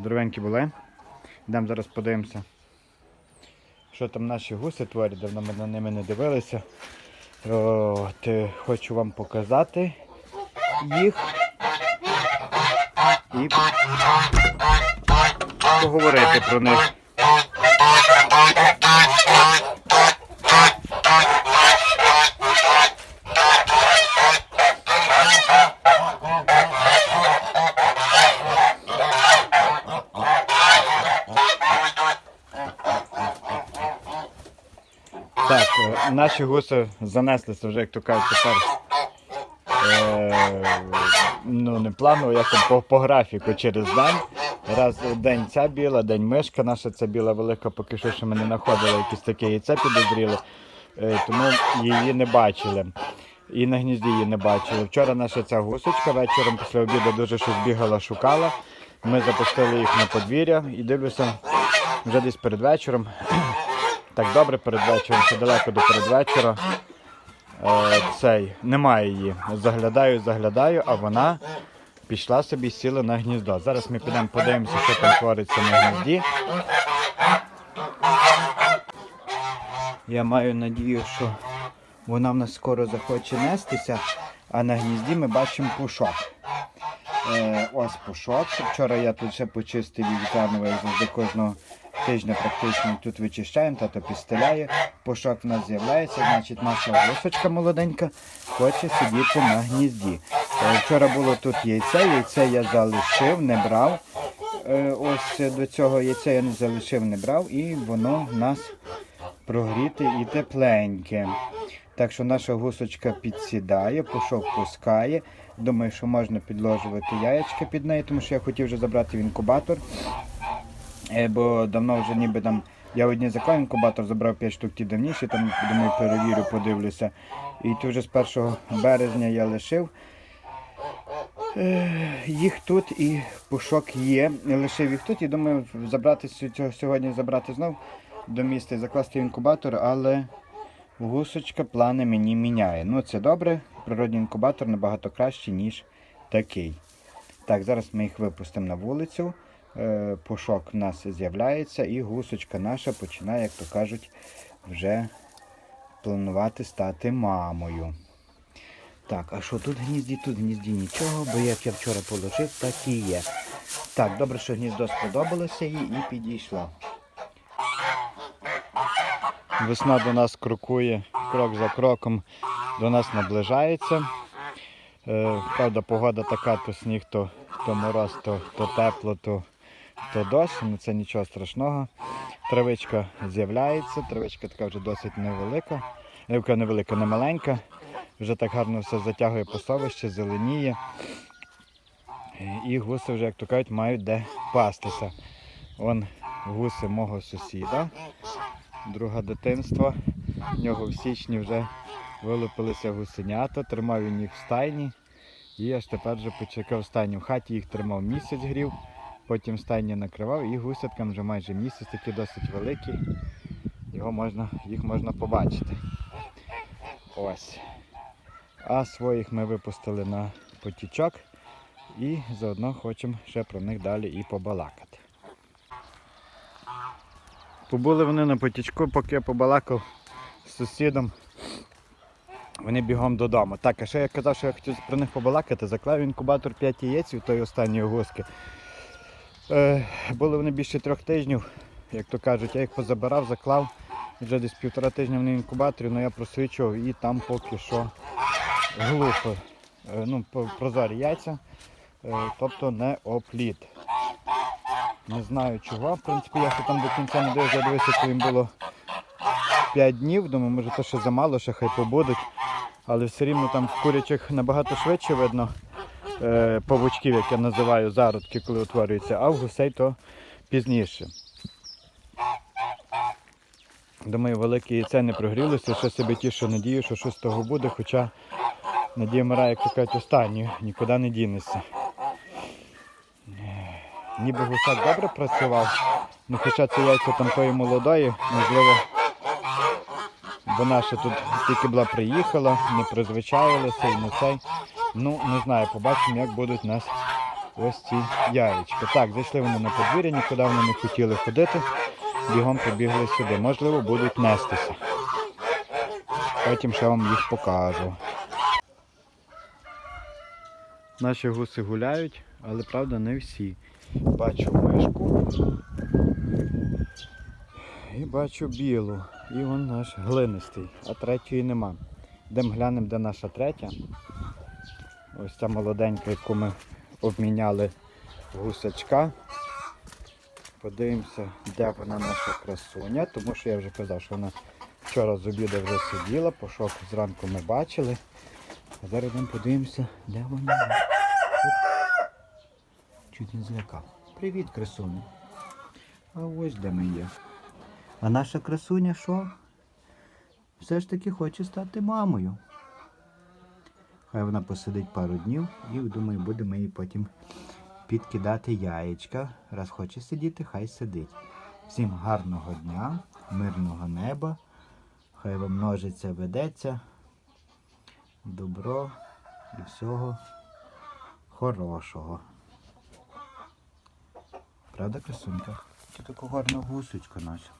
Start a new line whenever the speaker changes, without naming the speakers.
Здоровенькі були. Йдемо зараз подивимося, що там наші гуси творять, давно ми на ними не дивилися. От, хочу вам показати їх і поговорити про них. Так, е, наші гуси занеслися вже, як то кажуть, тепер. Е, ну, не планово, як там по, по графіку через день. Раз день ця біла, день мишка наша, ця біла велика, поки що ще ми не знаходили якісь таке яйце підозріле, е, тому її не бачили. І на гнізді її не бачили. Вчора наша ця гусочка вечором після обіду дуже щось бігала, шукала. Ми запустили їх на подвір'я і дивлюся, вже десь перед вечором. Так добре перед вечором, далеко до передвечора. Е, цей, немає її. Заглядаю, заглядаю, а вона пішла собі сіла на гніздо. Зараз ми підемо подивимося, що там твориться на гнізді. Я маю надію, що вона в нас скоро захоче нестися, а на гнізді ми бачимо пушок. Е, ось пушок. Вчора я тут ще почистив як завжди кожного тижня практично тут вичищаємо, тато підстеляє. Пушок в нас з'являється, значить наша гусочка молоденька хоче сидіти на гнізді. Е, вчора було тут яйце, яйце я залишив, не брав. Е, ось до цього яйця я не залишив, не брав, і воно в нас прогріте і тепленьке. Так що наша гусочка підсідає, пушок пускає. Думаю, що можна підложувати яєчка під неї, тому що я хотів вже забрати в інкубатор. Е, Бо давно вже ніби там я одні заклав інкубатор, забрав 5 штук ті давніші, там думаю, перевірю, подивлюся. І тут вже з 1 березня я лишив. Е, Їх тут і пушок є. Лишив їх тут і думаю забрати сьогодні забрати знов до міста і закласти інкубатор, але гусочка плани мені міняє. Ну це добре, природній інкубатор набагато кращий, ніж такий. Так, зараз ми їх випустимо на вулицю. Е, Пушок в нас з'являється і гусочка наша починає, як то кажуть, вже планувати стати мамою. Так, а що тут в гнізді? Тут в гнізді нічого, бо як я вчора положив, так і є. Так, добре, що гніздо сподобалося їй і підійшло. Весна до нас крокує крок за кроком, до нас наближається. Е, правда, погода така, то сніг, то, то мороз, то, то тепло, то, то дощ, ну це нічого страшного. Травичка з'являється, травичка така вже досить невелика, Е, невелика, не маленька. Вже так гарно все затягує посовище, зеленіє. І гуси вже, як то кажуть, мають де пастися. Вон гуси мого сусіда, друга дитинства. В нього в січні вже вилупилися гусенята, тримав він їх в стайні. І аж тепер вже почекав в стайні. В хаті їх тримав місяць грів, потім стайні накривав і гусяткам вже майже місяць, такі досить великі. Його можна, їх можна побачити. Ось. А своїх ми випустили на потічок і заодно хочемо ще про них далі і побалакати. Побули вони на потічку, поки я побалакав з сусідом. Вони бігом додому. Так, а ще я казав, що я хотів про них побалакати, заклав інкубатор 5 яєць від тої останньої гуски. Е, були вони більше трьох тижнів, як то кажуть, я їх позабирав, заклав. Вже десь півтора тижня вони в інкубаторі, але я просвічував і там поки що глухо. Е, ну, прозорі яйця, е, тобто не опліт. Не знаю чого. В принципі, я ще там до кінця не дивився, я дивився, що їм було 5 днів. Думаю, може то ще замало, ще хай побудуть. Але все рівно там в курячих набагато швидше видно павучків, як я називаю, зародки, коли утворюються, а в гусей то пізніше. Думаю, велике яйце не прогрілося, ще себе тішу надію, що щось з того буде, хоча надія мирає, як то кажуть, останню, нікуди не дінеться. Е, Ніби гусак добре працював, ну хоча це яйця там тої молодої, можливо, вона ще тут тільки була приїхала, не призвичаїлася і не цей. Ну, не знаю, побачимо, як будуть нас ось ці яєчка. Так, зайшли вони на подвір'я, нікуди вони не хотіли ходити. Бігом побігли сюди. Можливо, будуть нестися. Потім ще вам їх покажу. Наші гуси гуляють, але правда не всі. Бачу мишку. І бачу білу. І он наш глинистий, а третьої нема. Йдемо глянемо, де наша третя. Ось ця молоденька, яку ми обміняли гусачка. Подивимося, де вона наша красуня, тому що я вже казав, що вона вчора з обіду вже сиділа, пошок зранку ми бачили. А зараз йдемо подивимося, де вона. Чуть не злякав. Привіт, красуня. А ось де ми є. А наша красуня що? Все ж таки хоче стати мамою. Хай вона посидить пару днів і думаю, будемо їй потім підкидати яєчка. Раз хоче сидіти, хай сидить. Всім гарного дня, мирного неба. Хай вам множиться, ведеться. Добро і всього хорошого. Правда, красунька? Це така гарна гусочка наша.